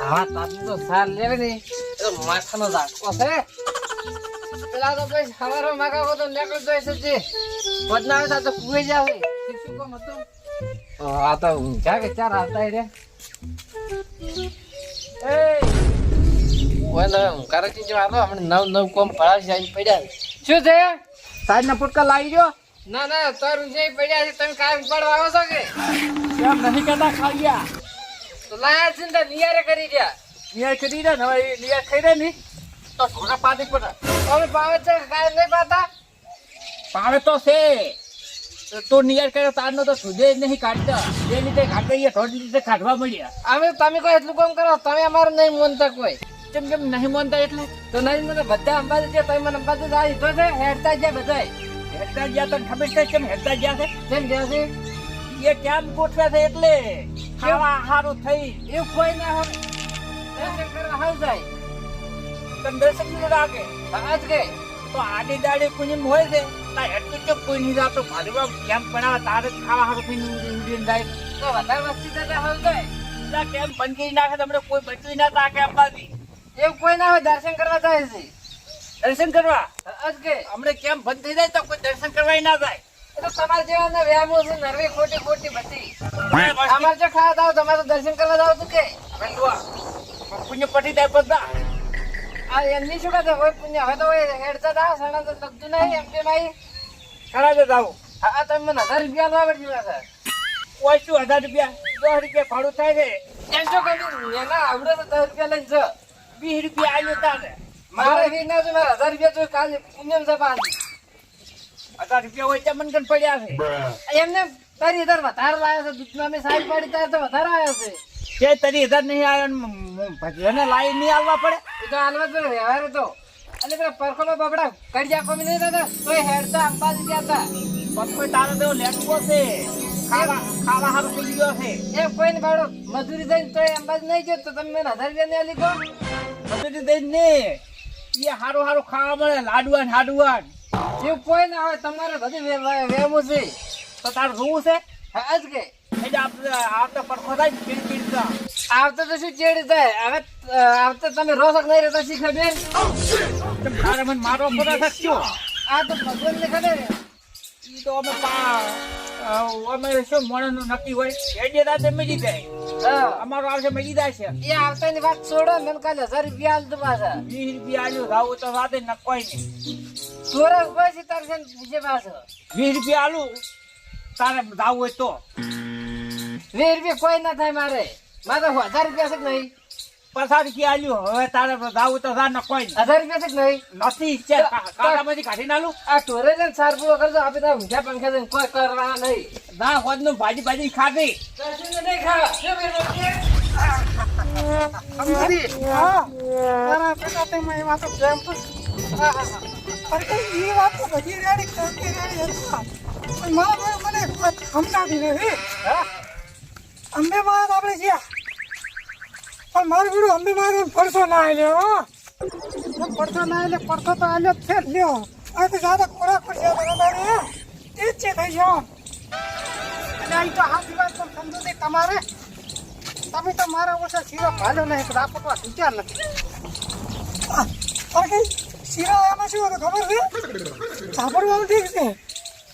આવા તાપની તો સાર લેવી ને તો માથાનો ઝાટકો છે. પેલા તો પછી સવારે માગા તો નીકળી જાય છે જે. બદના આવે તો કુએ જાવે શું કામ હતું? આ તો ઊંઘ્યા કે ચાર આવતા રે એ ને, ઊંઘારે ચીજ મારો હમણે નવ નવ કોમ પડ્યા શું છે? સાઈડના પુટકા લાવી ગયો ના ના તારું જે પડ્યા છે તમે કામ પડવા આવો છો કે? કેમ નહીં કરતા ખાઈ તો લાયા છે ને નિયારે કરી ગયા નિયર કરી દે હવે નિયાર ખાઈ દે ને. તો થોડા પાતી પડે તમે પાવે છે કાય નહીં પાતા પાવે તો છે. તો નિયર કર્યો તારનો તો સુધે જ નહીં કાઢતા. જે રીતે કાઢીએ થોડી રીતે કાઢવા મળ્યા. અમે તમે કોઈ એટલું કામ કરો તમે અમારે નહીં માનતા કોઈ. કેમ કેમ નહીં માનતા એટલે? તો નહીં મને બધા અંબાજી છે તમે મને અંબાજી જાય તો છે હેડતા જાય બધાય. હેડતા ગયા તને ખબર છે કેમ હેડતા ગયા છે? કેમ ગયા છે? એ કેમ ગોઠવ્યા છે એટલે? ખાવા હારું થઈ? એવું કોઈ ના હોય. દર્શન કરવા હાલ જાય. તને દર્શન નહીં લાગે? આજ કે. તો આડી દાડી કોઈ હોય છે? તા એટલું કે કોઈ નહીં જાતો ભાડવા કેમ બનાવે તારે ખાવા સારું થઈને ઉડીને જાય. તો વધારે વસ્તી થતા હાલ જાય. કેમ બંધ કરી નાખે? તમને કોઈ બચવી ના તાકે અંબાજી એવું કોઈ ના હોય દર્શન કરવા જાય છે. દર્શન કરવા? અમને કેમ બંધ થઈ જાય તો કોઈ દર્શન કરવા ના જાય. તો તમારે જેવા વ્યામો છે નરવી ખોટી ખોટી બધી. અમારે જો ખાવા જાવ તમારે દર્શન કરવા જાવ તું કે. પુણ્ય પટી જાય બધા આ એમની શું કહે હોય? પુણ્ય હવે તો હેડતા હતા સણા તો લગતું નહીં એમ કે નહીં. જ જાવ આ આ તમે મને હજાર રૂપિયા લો કોઈ શું હજાર રૂપિયા? દસ રૂપિયા ભાડું થાય છે. એમ શું કહ્યું એના આવડે તો દસ રૂપિયા લઈને જ. વીસ રૂપિયા આવ્યો તારે મારે વી ના હજાર રૂપિયા તો કાલે પુણ્યમ છે પાંચ હજાર રૂપિયા હોય ત્યાં મનગન પડ્યા છે. એમને તારી હજાર વધારે લાયા છે દૂધમાં મેં સારી પાડી ત્યારે તો વધારે આવ્યો છે. તે તરી હજાર નહીં આવ્યો ભજવાને લાઈ નહીં આવવા પડે? એ તો હાલમાં તો વ્યવહાર હતો અને પેલા પરખોમાં બબડા કડિયા કોમી નહીં હતા તોય હેડતા અંબાજી ગયા હતા. કોઈ તારે તો લેટવો છે. ખાવા ખાવા સારું થઈ ગયો છે. એ કોઈને બાળો મજૂરી દઈને તોય અંબાજી નહીં ગયો તો તમે મને હજાર રૂપિયા નહીં લીધો મજૂરી દઈને ને એ સારું સારું ખાવા મળે લાડવાન હાડવાન એવું કોઈ ના હોય, તમારે બધું વે- વે- વેમું છે. તો તારું જોવું છે? હજ જ કે. આવતા પડખો થાય પીડ પીડ કા. તો. શું ચેડી થાય? હવે આવતો તમે રોશક નહીં રહેતા શી ખબર તારે મને મારો બધા શકશો આ તો ભગવાન ને તો અમે અમે શું મોણસનું નક્કી હોય? એટલે રાતે મળી જાય. અમારો આવશે મળી જાય છે. એ આવતાની વાત છોડો મને કાલે હજાર રૂપિયા આલતું પાછા. વીસ રૂપિયા આલ્યું રાવું તો રાતે નકવાય નહીં. ચોરસ પછી તારે છે ને બીજે પાછો. વીસ રૂપિયા આલું તારે જાવું હોય તો. વીસ રૂપિયા કોઈ ના થાય મારે. મારે હજાર રૂપિયા છે કે નહીં? પચાસ રૂપિયા આલ્યો. હવે તારે જાવું તો જા નહીં. હજાર રૂપિયા છે કે નહીં? નથી ઈચ્છા કા- કાકામાંથી કાઢી નાલું આ ટોરે છે ને સાર પૂરો કરજો આપે તો ઊંઝા પંખા છે ને કોઈ કરવા નહીં. ના હોદનું ભાજી ભાજી ખાધી દર્શન નહીં ખાવા શું બેન તારા પિતા તે મેં એમાં તો તો અરે એ વાત તો બધી રેડી કરતી રેડી હતા. મારા મને મને સમજાતી નથી અંબે માં આપણે ગયા પણ મારું બીડું અમે મારે પડતો ના આવ્યો પડશો ના આવ્યો પડતો તો આવ્યો જ લ્યો. આ તો જ્યાદા ખોરાક પર છે તમારે એ જ છે થઈ ગયો અને અહીં તો હાથી વાત પણ સમજો નહીં તમારે. તમે તો મારા ઓછા શીરો ભાલો નહીં આપવા વિચાર નથી. શીરા એમાં શું હતું ખબર છે? સાંભળવાનું ઠીક છે.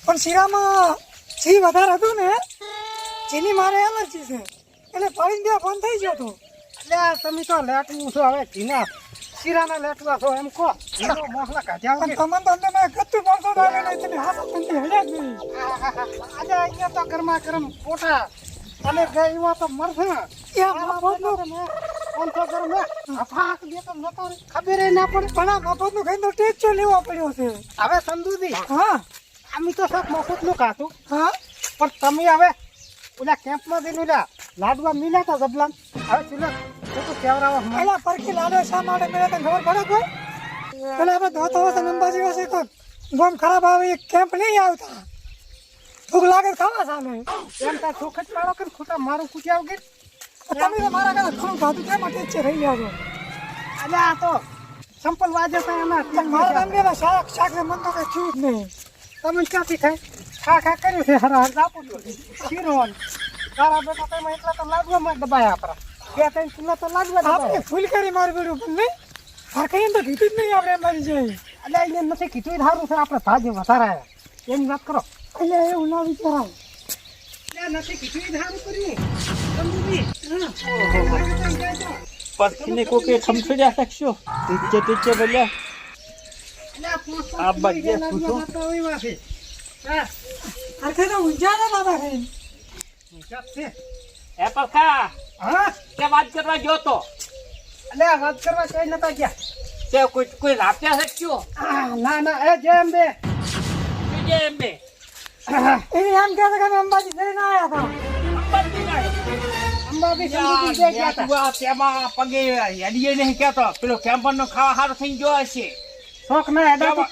પણ શીરામાં ઘી વધારે હતું ને, જેની મારે એલર્જી છે. એટલે પડીને ત્યાં ફોન થઈ ગયો હતું. એટલે તમે તો લેટવું છો હવે ઘીના શીરાના લેટવા છો એમ કહો. ઘીનો મોસલા કાઢ્યા વગર. તમને તો અંદર મેં ગત્તું પડતો ડાલે નહીં તમે હાથ પંથી હલ્યા જ નહીં. આજે અહીંયા તો ગરમા ગરમ પોટા અને ગઈમાં તો મરસા એ મફતનું પાંચસો ગરમ અફાક દે તો નતો. ખબર ના પડે. પણ આ મફતનું ખાઈને ટેસ્ટ લેવો પડ્યો છે. હવે સંદુજી હા. અમે તો સાહેબ મફતનું ખાતું હા. પણ તમે હવે ઓલા કેમ્પમાં જઈને ઓલા લાડવા મિલ્યા તા જબલામ હવે ચૂલા તો કેવરાવા પેલા પરખી લાડવા શા માટે મળ્યા તને ખબર પડે કોઈ? પેલા આપણે ધોતો હોય અંબાજી હશે તો ગોમ ખરાબ આવે એક કેમ્પ નહીં આવતા. ભૂખ લાગે ખાવા સામે. એમ તા સુખ જ પાડો કે ખોટા મારું કુટી આવ કે તમે તો મારા ઘરે ઘણું ખાધું કેમ માટે છે રહી ગયા છો એટલે આ તો સંપલ વાજે તો એમાં મારા તમને શાક શાક ને મન તો કઈ થયું જ નહીં. તમે ક્યાંથી ખાય ખા ખા કર્યું છે હરા હર આપું શીરો. તારા બેટા તમે એટલા તો લાગવામાં દબાયા આપણા. બે ત્રણ કિલો તો લાગવા આપણે ફૂલ કરી મારું બેડું પણ નહીં. હરખાઈ તો કીધું જ નહીં આપણે મારી જાય એટલે અહીંયા નથી કીધું સારું છે આપણે ભાજે વધારે. આવ્યા એની વાત કરો. એટલે એવું ના વિચારાય. નથી કીધું સારું કર્યું પક્ષીને કોકે ખમખડ્યા શકશો ટીચે ટીચે બોલ્યા. આ બધે પૂછો હરખાઈ તો ઊંઝા ને બાબા ખાઈ એ પલકા હા? વાત કરવા ગયો તો. એટલે વાત કરવા કઈ નતા ગયા? તે કોઈ કોઈ રાપ્યા છે આ, ના ના એ જેમ બે. જેમ બે. એની એમ કે કે અંબાજી જઈને આયા હતા. અંબાજી ના અંબાજી પગે હેડીએ નહીં કેતો પેલો કેમ્પર નો ખાવા સારું થઈ ગયો હશે. શોખ ના હેડા તો.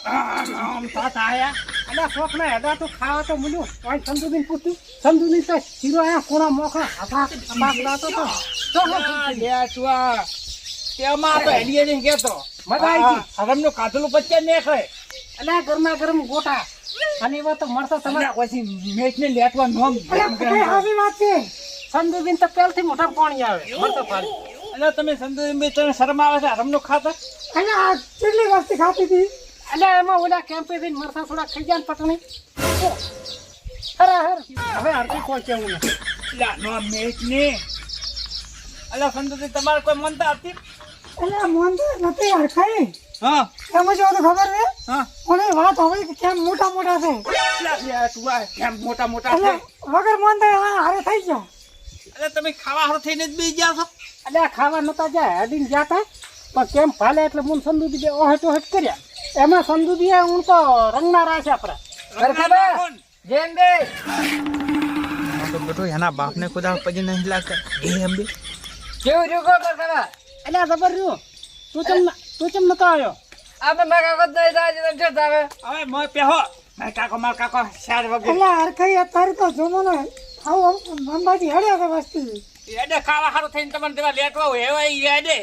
આયા અલા શોખ ના હેડા તો ખાવા તો મળ્યું. કોઈ સમજુબીન પૂછ્યું. સમજુબીન તો શીરો આયા કોણા મોખા હાથા હફા દાતો તો. તો લે તું આ. તેમાં તો હેડીએ નહીં કેતો મજા આવી ગઈ. હરમનું કાધેલું પચ્ચે ને ખાય અલા ગરમા ગરમ ગોટા. અને એવા તો મળતા તમારે તમને પછી મેચને લેટવા નોમ આવી વાત છે. તો પહેલથી મોટા પાણી આવે. મળતો પાણી. એટલે તમે સંદર્ભ તમે શરમ આવે છે? હરમનું ખાતા? અને આ કેટલી વસ્તી ખાતી હતી? એટલે એમાં ઓલા કેમ્પે થી મરસા થોડા ખાઈ ગયા ને પટણી. ખરા હર હવે હરતી કોઈ કેવું નથી લા નો મેચને એટલે સંદર્ભ તમારે કોઈ મનતા હતી એટલે મનતા નથી હરખાઈ હા. એમ જ તો ખબર છે? હા. મને વાત હવે કે કેમ મોટા મોટા છે? કેમ મોટા મોટા એટલે છે? વગર મન થાય હારે થઈ ગયા એટલે તમે ખાવા હારો થઈને જ બી ગયા છો? એટલે આ ખાવા નતા જાય અડીને જાતા પણ કેમ ફાલે એટલે mun સંદુદી બે ઓહટ ઓહટ કર્યા. એમાં સંદુદી હું તો રંગના રાખ્યા આપણા? જેમ બે. તો બેટો એના બાપને ખુદા પછી નહીં લાગતા. એ એમ બે. કેવું રૂકો બરખા એટલે આ જબર રહ્યું. તું ચમ ન- તું ચમ નતો આવ્યો? આપણે મેં કાકો દઈ જાય છે જો આવે હવે મોય પેહો. મેં કાકો માર કાકો શાર વગર. એટલે હરખાઈ અત્યારે તો જમાનો આવું અંબાજી હડ્યા છે વસ્તી. એડે ખાવા હારું થઈને તમને દેવા લેટવા ઈ એડે.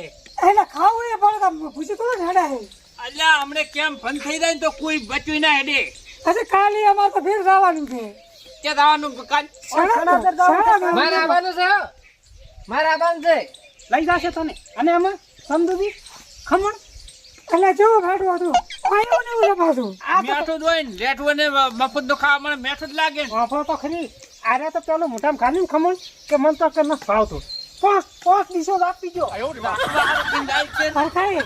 એટલે ખાવું એ પણ તો પૂછી થોડું હડા અલ્યા હમણે કેમ બંધ થઈ જાય તો કોઈ બચ્યું ના હેડે. પછી કાલે અમારે તો ફેર જવાનું છે. કે શાળા મારે આવવાનું છે હો. મારે આવવાનું છે. લઈ જશે તને. અને એમાં સમજુદી ખમણ? એટલે જેવું બેઠું હતું આવ્યું ને એવું પાછું. આ મેઠું દોય ને ને મફત નો ખાવા મને મેઠું જ લાગે ને. તો ખરી. આરે તો પેલો મોટામાં ખાલી ને ખમણ કે મન તો કે નથી ફાવતો પાંચ પાંચ દિવસો આપી ને. હરખાઈ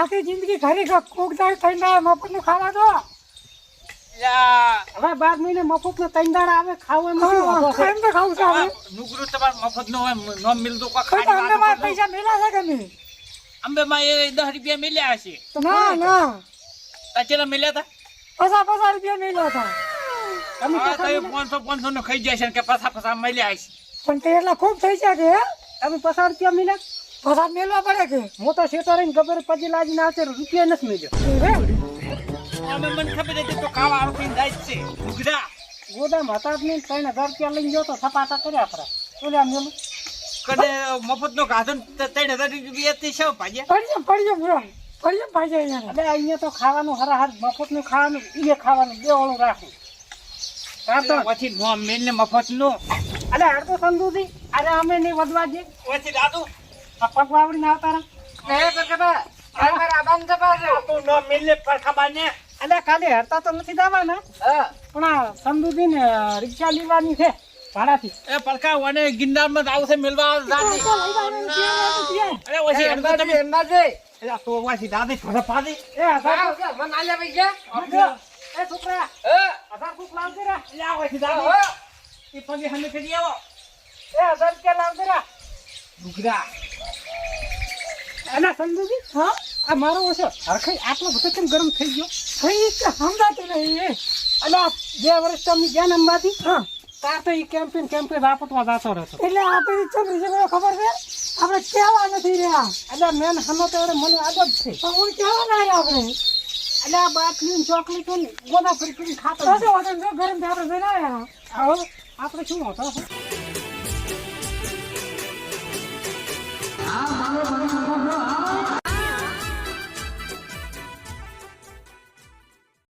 આખી જિંદગી ઘરે કોક દાળ થઈને મફતનું ખાવા દો. હવે બાર મહિને મફત નો તૈંદાળ આવે ખાવું એમાં તો ખાવું છે હવે. નુગરું તમારે મફત નો હોય નોમ મિલતો કોઈ તો તો અમને મારા પૈસા મેલા છે કે નહીં? અંબે માં એ 10 રૂપિયા મેલ્યા હશે. ના ના. તચેલા મેલ્યા હતા? પચાસ પચાસ રૂપિયા મેલ્યા હતા. હવે તો પાંચસો પાંચસો નું ખાઈ જાય છે ને કે પસા પછા મળ્યા આવીશ. પણ તે એટલા ખૂબ થઈ જાય કે હે? તમે પસાર રૂપિયા મિલે પસાર મેલવા પડે કે? હું તો શેતો રહીને ખબર પછી લાજીને આવશે રૂપિયા નથી મળ્યો. હે? અમે મને ખબર હતી તો ખાવા હારું થઈને જાય છે. નુગરા ગોદામ હતા જ નહીં ત્રણ હજાર રૂપિયા લઈને ગયો તો સપાટા કર્યા આપણા ઓલા મેલું? કદે મફત નો ગાધો ને તે ત્રણ હજાર રૂપિયા થી શું ભાજ્યા પડી જાઓ પડી જાઓ બુરા પડી ભાઈ જાય અહીંયા તો ખાવાનું હરાહર મફતનું ખાવાનું એ ખાવાનું બે ઓળું રાખવું હા તો. પછી નો મેલ ને મફતનું. અરે હાર તો સંધુજી અરે અમે નહીં વધવા જઈએ પછી દાદુ. આ પગ આવતા તું નો મેલ ને પરખા બાને એટલે કાલે હરતા તો નથી જવાના. પણ આ ને રિક્ષા લેવાની છે ભાડાથી. એ પરખા વને ગિરનારમાં આવું છે મેલવા દાદી અરે ઓછી હેડતા તમે અરે આ તો ઓછી દાદી થોડા પાડી. એ હજાર એ છોકરા હજાર ફૂટ લાવજે રા. લ્યા ઓછી દાદી એ પગે હમે કરી આવો. એ હજાર રૂપિયા લાવજે રા? નુગરા અને સંધુજી હા? આ મારો ઓછો. હરખે આટલો બધો કેમ ગરમ થઈ ગયો? થઈ કે સમજાતું નહીં આ બે વર્ષ તમે અમે અંબાથી હા. તાર તો એ કેમ્પેન કેમ્પેન રાપટમાં જતો રહેતો. એટલે આપણે ચમરી છે ખબર છે? આપણે કેવા નથી રહ્યા. એટલે મેન હમો તો મને આદત છે. પણ હું કેવા ના આપણે? આ બાટલી ને ચોકલેટ ને ગોદા ફરી ફરી ખાતો તો હતું? જો ગરમથી આપણે જઈને આવ્યા હવે આપણે શું હોતો આ મારો મને